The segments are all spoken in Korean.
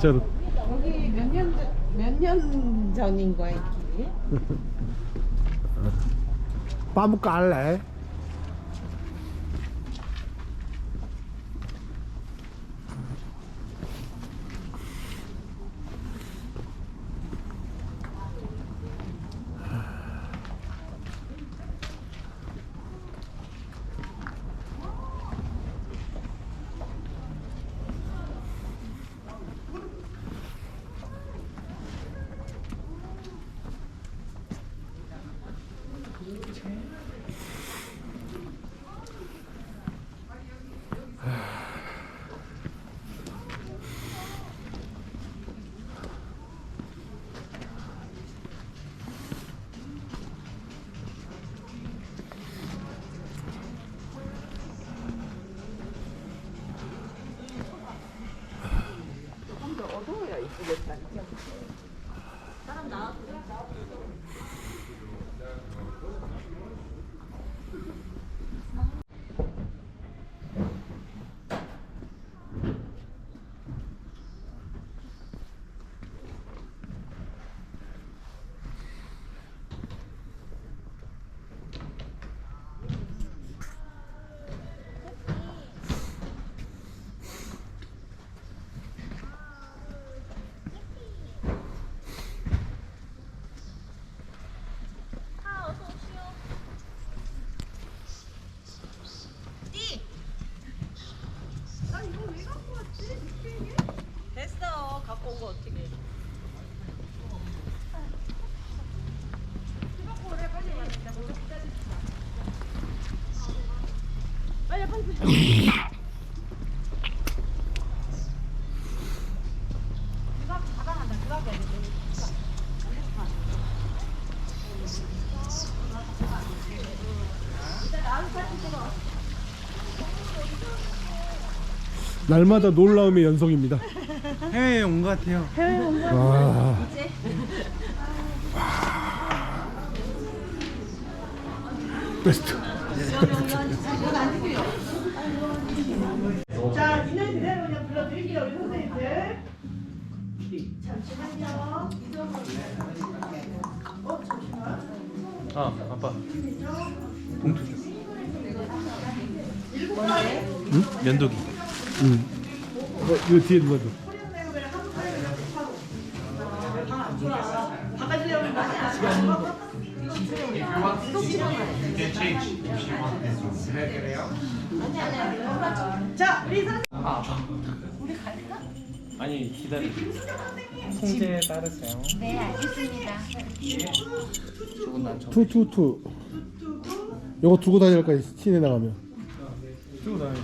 진짜로 여기 몇년 몇년 전인 거야 이게? 빠무 깔래 야 이쁘겠다. 그죠? 됐어. 갖고 온 거 어떻게? 날마다 놀라움의 연속입니다. 해외에 온 것 같아요. 와. 베스트 자, 인연 그대로 그냥 불러드릴게요, 우리 선생님들. 잠시만요. 어, 잠시만. 아, 아빠. 봉투 줘. 응? 면도기. 응. 어, 이거 뒤에 누가 줘 자, 우리 선 아니, 기다려. 통제 따르세요. 네, 알겠습니다. 조금 난 저. 투투투 요거 두고 다닐까 시내 나가면 주고 다니시.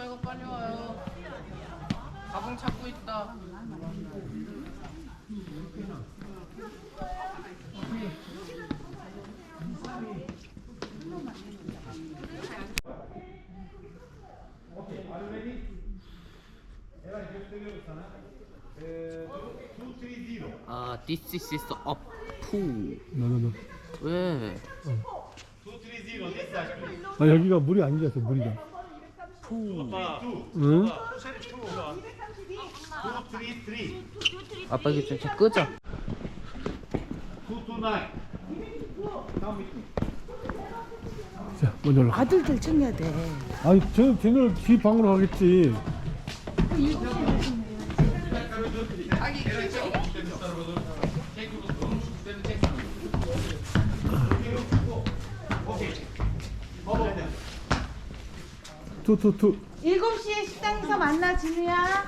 말고 빨리 와요. 가방 찾고 있다. 아, this is up pool. 너너너. 왜? 아 여기가 물이 아니라서 물이다. 응? 아빠 이게 좀 끄자. 자 먼저 올라. 아들들 챙겨야 돼. 아니 저 쟤는 뒤 방으로 가겠지. 투투투 7시에 식당에서 만나 진우야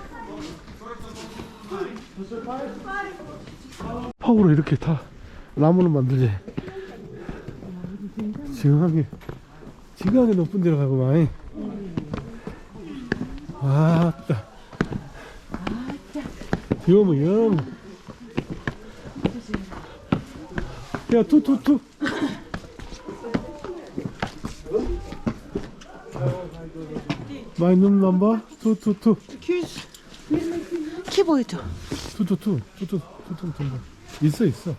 팍으로 이렇게 다 나무는 만들지. 지금하게 지금하게 높은 데로 가고 많이. 왔다. 여무 영. 야 투투투. 마이 룸 넘버 투투투. 키 보여줘. 투투투. 투투 투투 투. 있어 있어.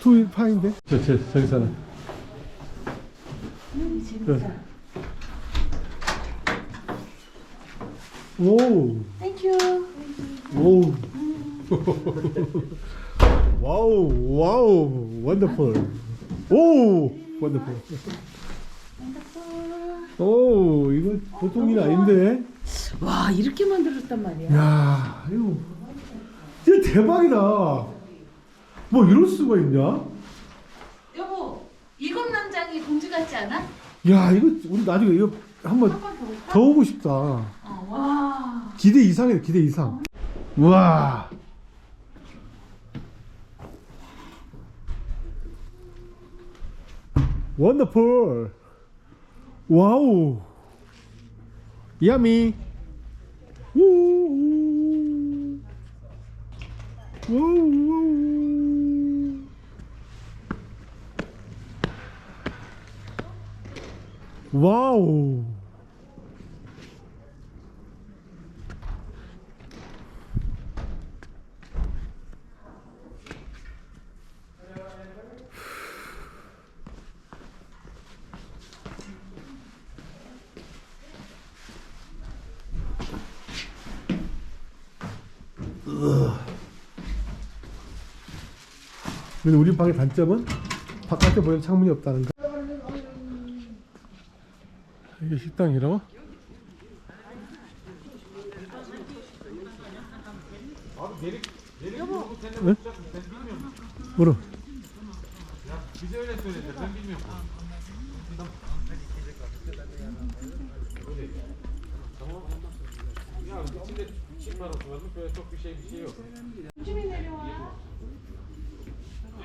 투 파인데? 저 저 저기 사람. 오. 땡큐 오. 와우 와우. 원더풀 오. 원더풀 오 이거 보통 일 아닌데 와 이렇게 만들었단 말이야. 야, 이거 진짜 대박이다. 뭐 이럴 수가 있냐? 여보 일곱 남장이 공주 같지 않아? 야, 이거 우리 나중에 이거 한번 더 오고 싶다. 와 기대 이상이다, 기대 이상. 우와. 원더풀. 와우. 야미. 우우. 우우. 근데 우리 방의 단점은 바깥에 보이는 창문이 없다는 거. 이게 식당이라고? 네? 뭐로?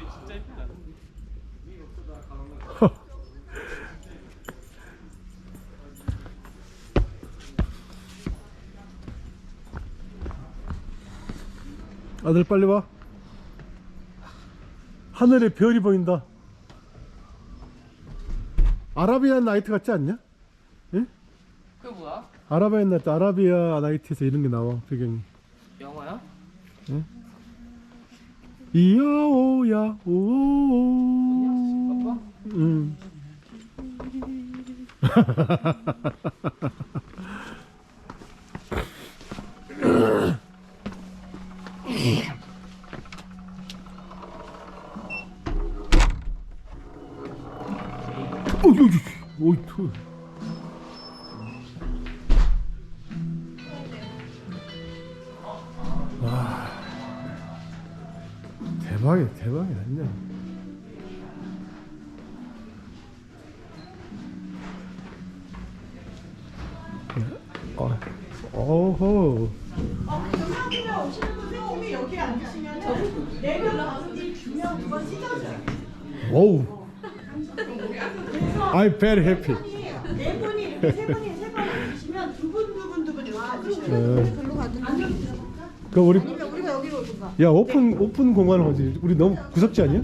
아들 빨리 와. 하늘에 별이 보인다. 아라비안 나이트 같지 않냐? 예? 그게 뭐야? 아라비안 나이트, 아라비아 나이트에서 이런 게 나와 배경이. 영어야? 이야오야 오. 응. 어이, 어이, 어이, 대박이야, 대박이야, 그냥. 어, 어허. 어우. I'm very happy. 네 분이 이렇게 세 분이 글로 가든. 그 우리 우리가 여기로 오든가. 야 오픈 오픈 공간 어디? 우리 너무 구석지 아니야?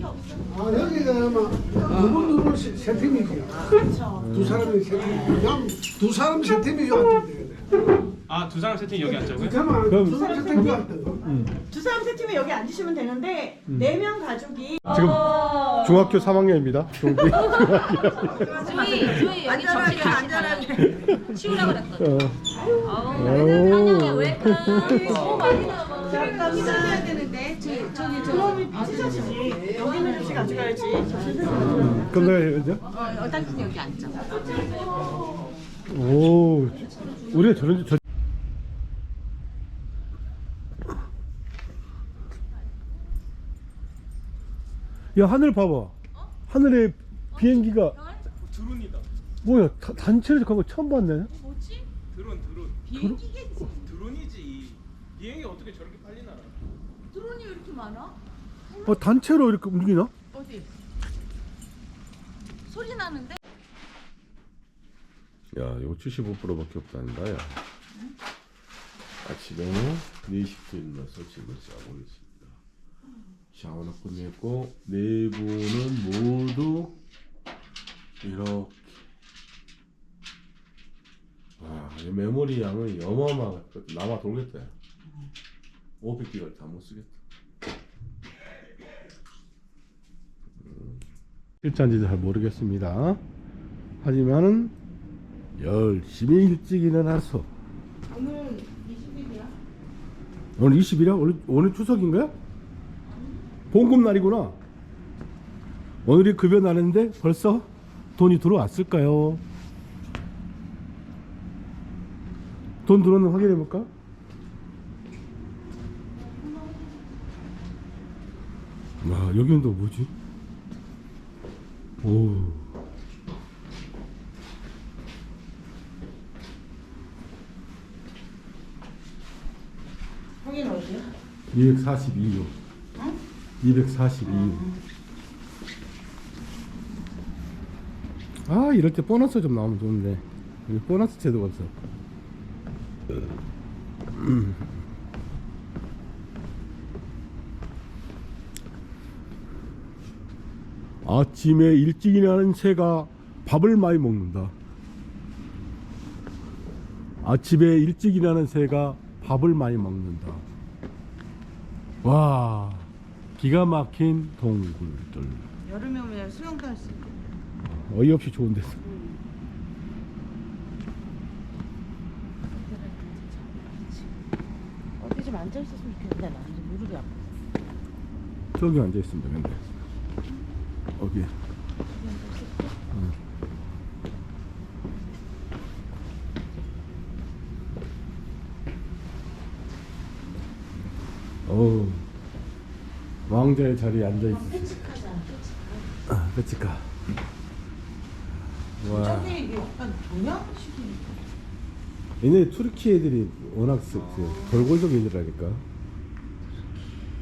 아, 여기가 아마 누구누구 세, 세 팀이지. 두 사람이 세 팀. 그냥 두 사람 세 팀이 여기 되겠네. 아두 사람 세팅 여기 앉자고요? 그러면 그럼- 두 사람 세 팀이 앉다. 두 사람 세 팀에 여기 앉으시면 되는데 네 명 가족이 지금 중학교 3학년입니다. 동기. 조이 조이 여기 접시 안전하게 치우라 그랬거든. 어. 환영해 오. 웰컴. 너무 많이 나와. 저희가 기다려야 되는데 저, 저기 그럼이 찢어지지. 여기는 접시 가져가야지. 내가 이제 어, 일단 여기 앉자. 오 우리가 저런 저. 야 하늘 봐봐. 하늘에 비행기가 드론이다. 뭐야 다- 단체로 간거 처음 봤네. 드론 드론. 비행기겠지. 드론이지. 비행기 어떻게 저렇게 빨리 날아? 드론이 왜 이렇게 많아? 어 단체로 이렇게 움직이나? 어디? 소리 나는데? 야, 이거 75%밖에 없다는다, 야. 아침에 4시부터 일어나서 집을 싸고 있습니다. 샤워는 끝냈고, 내부는 모두 이렇게. 와, 이 메모리 양은 어마어마하겠다. 남아 돌겠다, 야. 500기가를 다못 쓰겠다. 일자인지도 잘 모르겠습니다. 하지만은 열심히 일찍 일어나서 오늘 20일이야? 오늘 20일이야? 오늘, 오늘 추석인가요? 봉급 날이구나. 오늘이 급여 나는데 벌써 돈이 들어왔을까요? 돈 들어오는 확인해 볼까? 와 여기는 또 뭐지? 오. 확인 어디야? 242요. 242. 아, 이럴 때 보너스 좀 나오면 좋은데. 여기 보너스 제도가 없어. 음. 아침에 일찍 일어나는 새가 밥을 많이 먹는다. 아침에 일찍 일어나는 새가 밥을 많이 먹는다. 와 기가 막힌 동굴들 여름에 오면 수영도 할 수 있고. 어이없이 좋은 데서 어디 좀 앉아 있었으면 좋겠는데 나 이제 무릎이 아파. 저기 앉아 있습니다 근데 응. 어우. 왕자의 자리에 앉아 있어 아, 빼치카 와. 저게 이게 약간 동양식이. 얘네 투르키 애들이 워낙 스- 그 돌골적 애들이라니까.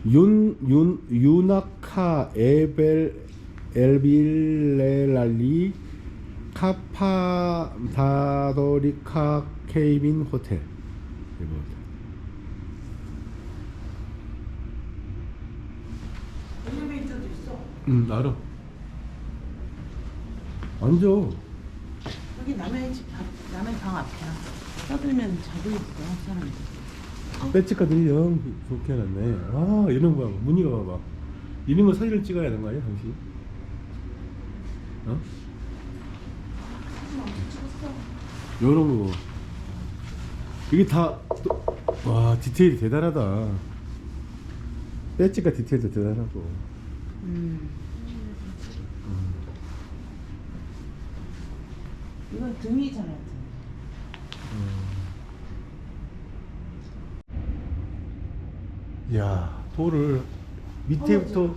윤, 윤, 유나카 에벨 엘빌레랄리 카파다도리카 케이빈 호텔 이거 엘리베이터도 있어. 응 알아 앉아 여기 남의 집 앞, 남의 방 앞이야. 떠들면 자고 있어 사람들. 배치카들이 영 좋게 해놨네 아 이런 거 봐봐 무늬가 봐봐 이런 거 사진을 찍어야 하는 거 아니야 당신? 어? 요런 거 이게 다와 디테일이 대단하다 배치카 디테일도 대단하고 이건 등이잖아. 등. 야 돌을 밑에부터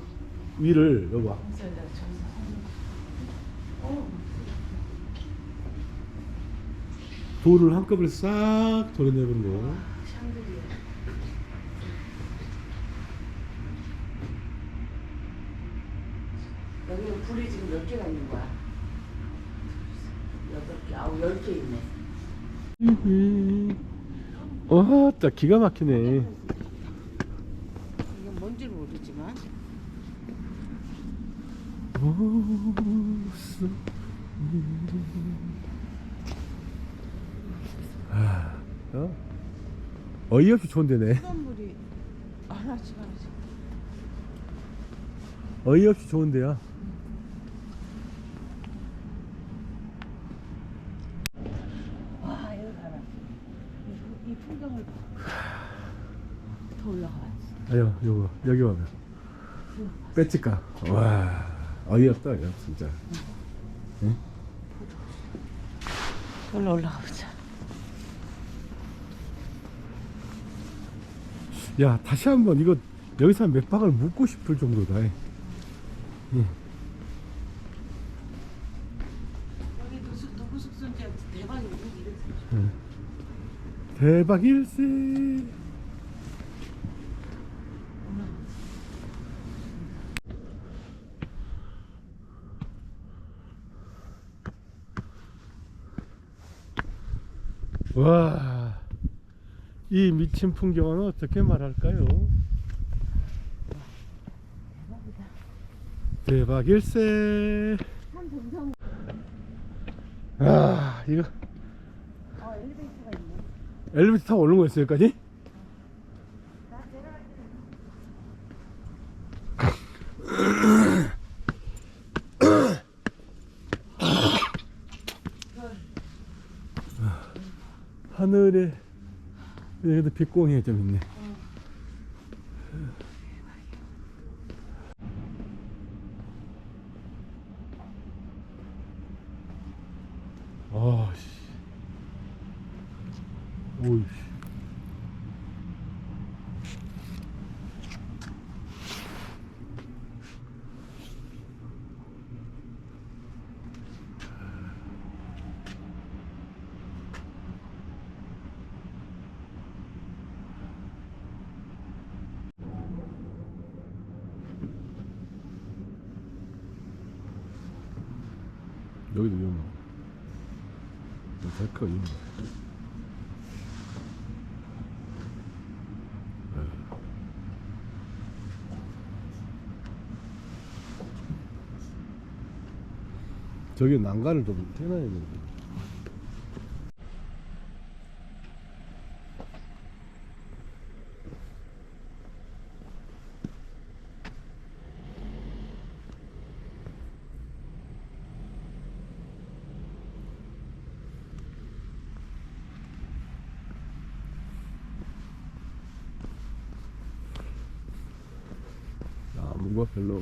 위를 여봐 돌을 한꺼번에 싹 도려내는 거 여기는 불이 지금 몇 개가 있는 거야? 여덟 개, 아홉, 열 개 있네. 와, 진짜 기가 막히네. 이건 뭔지 모르지만 무슨 아, 어? 어이없이 좋은데네. 수돗물이. 어이없이 좋은데요. 와 여기 가라. 이, 이 풍경을 더 올라가야지. 아유, 요거 여기 와봐. 빼치까. 와, 어이없다, 이거 진짜. 올라 올라가 보자. 야, 다시 한번 이거 여기서 한몇 박을 묵고 싶을 정도다. 여기 누수 누구 숙소인지 대박이네. 이렇게. 대박 일세. 와, 이 미친 풍경은 어떻게 말할까요? 대박 일세. 아, 이거 엘리베이터 타고 오는 거였어요, 여기까지? 하늘에 여기도 빛공이 좀 있네. 아, 씨. 오이씨. 여기도 위험하고. 데크가 위험해. 저기 난간을 좀 해놔야 되는데. 나무